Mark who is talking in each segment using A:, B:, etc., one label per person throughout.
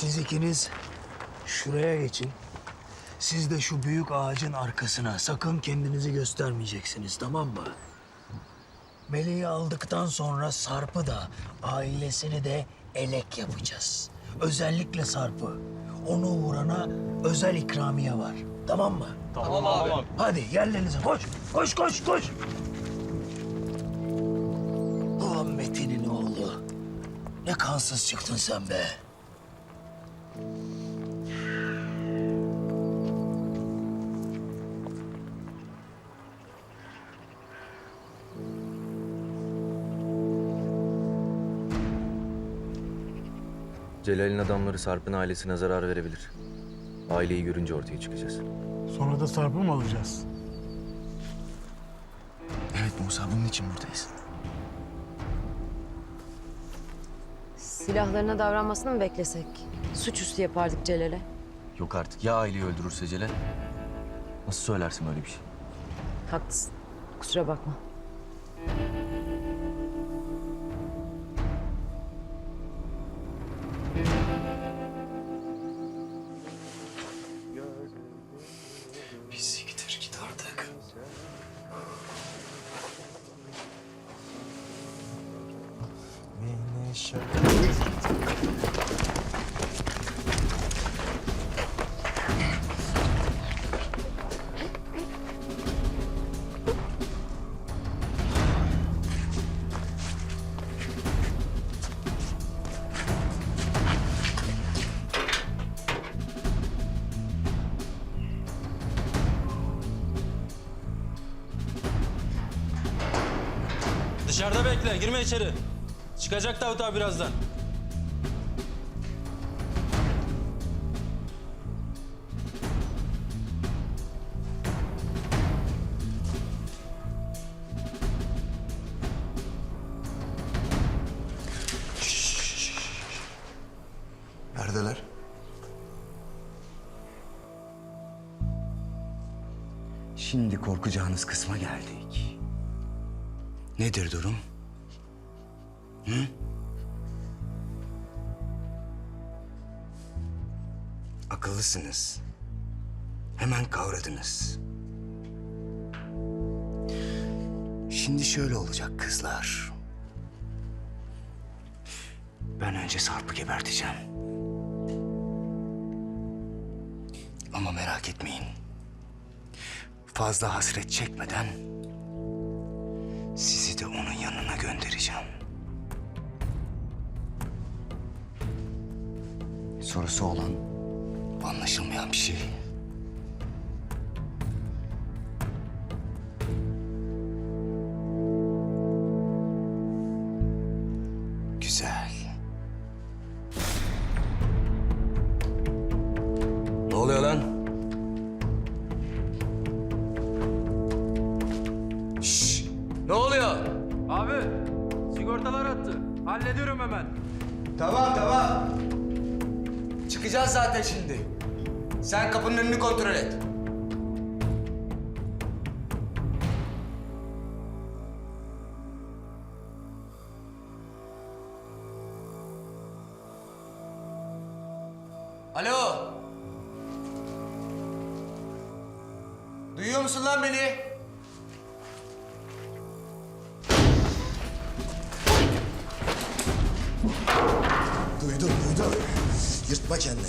A: Siz ikiniz şuraya geçin. Siz de şu büyük ağacın arkasına. Sakın kendinizi göstermeyeceksiniz, tamam mı? Meleği aldıktan sonra Sarp'ı da, ailesini de elek yapacağız. Özellikle Sarp'ı. Onu vurana özel ikramiye var. Tamam mı?
B: Tamam abi.
A: Hadi yerlerinize koş. Koş koş koş. Ulan Metin'in oğlu. Ne kansız çıktın sen be.
C: Celal'in adamları Sarp'ın ailesine zarar verebilir. Aileyi görünce ortaya çıkacağız.
D: Sonra da Sarp'ı mı alacağız?
E: Evet Musa bunun için buradayız.
F: Silahlarına davranmasını mı beklesek? Suçüstü yapardık Celal'e.
E: Yok artık ya aileyi öldürürse Celal? Nasıl söylersin böyle bir şey?
F: Haklısın. Kusura bakma.
B: Dışarıda bekle, girme içeri. Çıkacak Davut abi birazdan.
G: Neredeler?
H: Şimdi korkacağınız kısma geldik. Nedir durum? Hı? Akıllısınız. Hemen kavradınız. Şimdi şöyle olacak kızlar. Ben önce Sarp'ı geberteceğim. Ama merak etmeyin fazla hasret çekmeden sizi de onun yanına göndereceğim. Sorusu olan anlaşılmayan bir şey. Ne oluyor?
B: Abi, sigortalar attı. Hallediyorum hemen.
H: Tamam tamam. Çıkacağız zaten şimdi. Sen kapının önünü kontrol et. Alo. Duyuyor musun lan beni?
G: Yırtma kendini.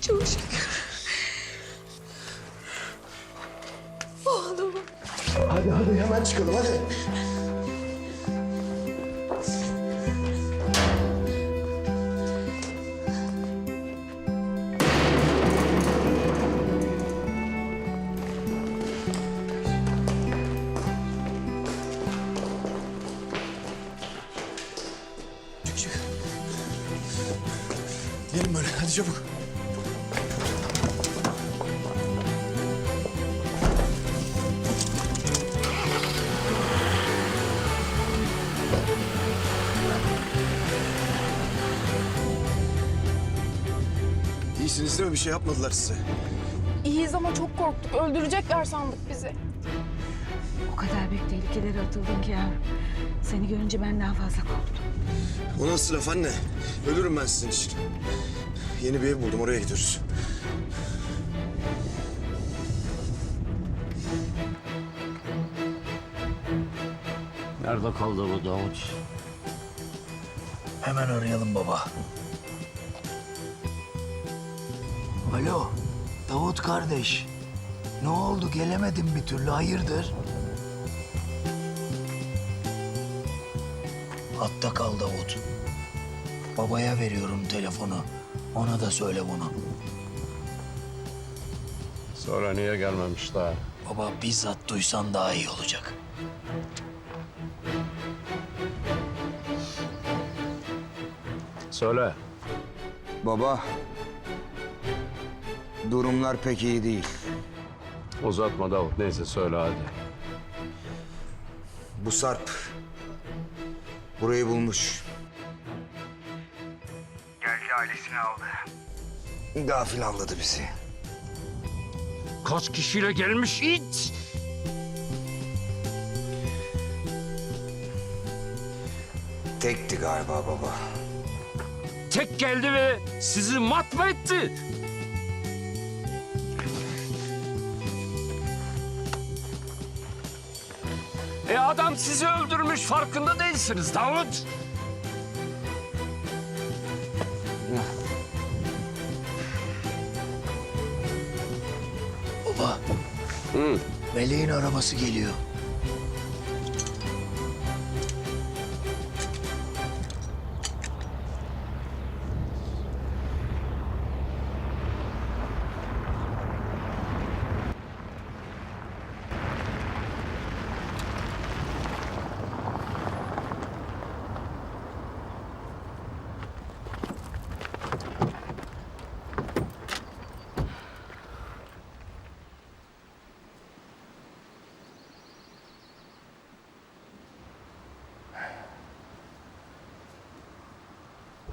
I: Çok şükür. Oğlum.
G: Hadi hadi hemen çıkalım hadi. Hadi çabuk. İyisiniz değil mi? Bir şey yapmadılar size.
I: İyiyiz
J: ama çok korktuk. Öldürecekler sandık bizi.
I: O kadar büyük tehlikelere atıldın ki yavrum. Seni görünce ben daha fazla korktum.
G: O nasıl laf anne? Ölürüm ben sizin için. Yeni bir ev buldum oraya gidiyoruz.
D: Nerede kaldı bu Davut?
A: Hemen arayalım baba. Alo, Davut kardeş. Ne oldu gelemedin bir türlü hayırdır? Hatta kal Davut. Babaya veriyorum telefonu. Ona da söyle bunu.
D: Sonra niye gelmemiş daha?
A: Baba bizzat duysan daha iyi olacak.
D: Söyle.
H: Baba. Durumlar pek iyi değil.
D: Uzatma Davut. Neyse söyle hadi.
H: Bu Sarp burayı bulmuş. Ailesini aldı. Gafil avladı bizi.
D: Kaç kişiyle gelmiş it?
H: Tekti galiba baba.
D: Tek geldi ve sizi mat mı etti? E adam sizi öldürmüş farkında değilsiniz Davut.
A: Meleğin arabası geliyor.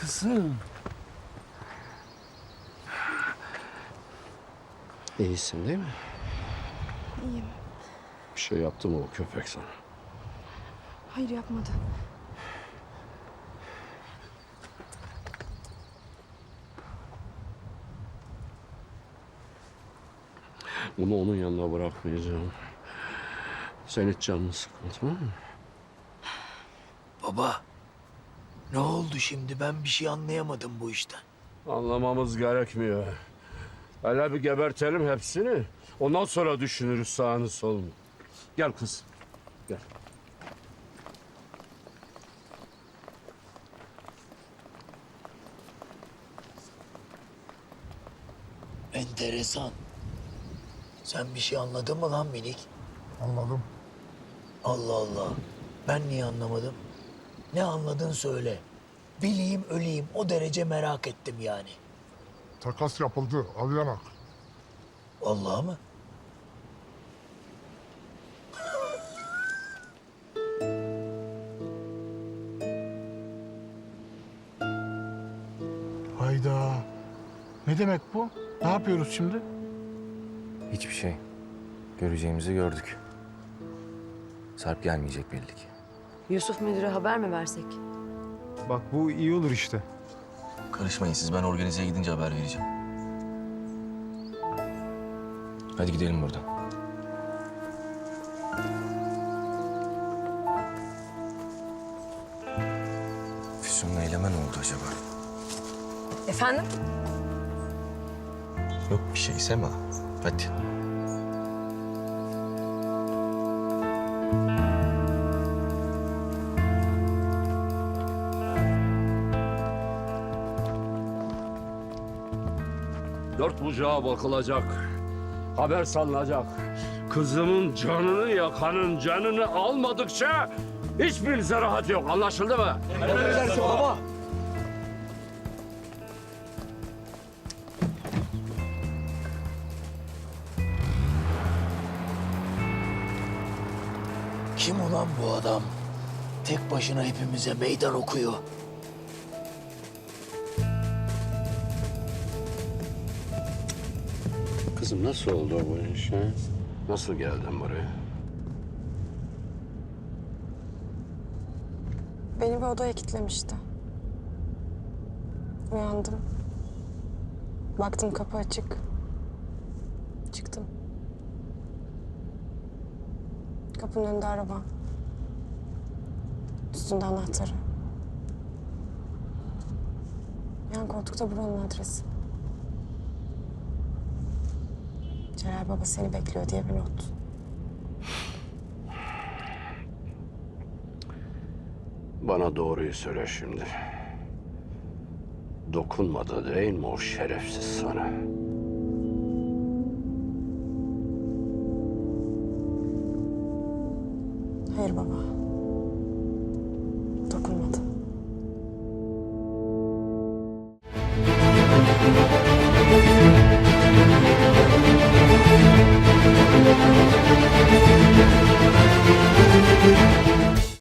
D: Kızım. İyisin değil mi?
J: İyiyim.
D: Bir şey yaptı mı o köpek sana?
J: Hayır yapmadı.
D: Bunu onun yanına bırakmayacağım. Sen hiç canını sıkma tamam mı?
A: Baba. Ne oldu şimdi? Ben bir şey anlayamadım bu işten.
D: Anlamamız gerekmiyor. Hele bir gebertelim hepsini. Ondan sonra düşünürüz sağını solunu. Gel kız. Gel.
A: Enteresan. Sen bir şey anladın mı lan minik?
G: Anladım.
A: Allah Allah. Ben niye anlamadım? Ne anladın söyle. Bileyim öleyim o derece merak ettim yani.
K: Takas yapıldı. Al yanak.
A: Vallahi mı?
D: Hayda. Ne demek bu? Ne yapıyoruz şimdi?
C: Hiçbir şey. Göreceğimizi gördük. Sarp gelmeyecek belli ki.
F: Yusuf müdüre haber mi versek?
G: Bak bu iyi olur işte.
C: Karışmayın siz ben organizeye gidince haber vereceğim. Hadi gidelim buradan. Füsun'la eyleme ne oldu acaba?
F: Efendim?
C: Yok bir şey Sema. Hadi.
D: Dört bucağa bakılacak. Haber salınacak. Kızımın canını yakanın canını almadıkça hiçbirinize rahat yok. Anlaşıldı mı?
H: baba.
A: Kim ulan bu adam? Tek başına hepimize meydan okuyor.
D: Kızım nasıl oldu bu iş? ha? Nasıl geldin buraya?
J: Beni bir odaya kilitlemişti. Uyandım. Baktım kapı açık. Çıktım. Kapının önünde araba. Üstünde anahtarı. Yan koltukta buranın adresi. Celal Baba seni bekliyor diye bir not.
D: Bana doğruyu söyle şimdi. Dokunmadı değil mi o şerefsiz sana?
J: Hayır baba.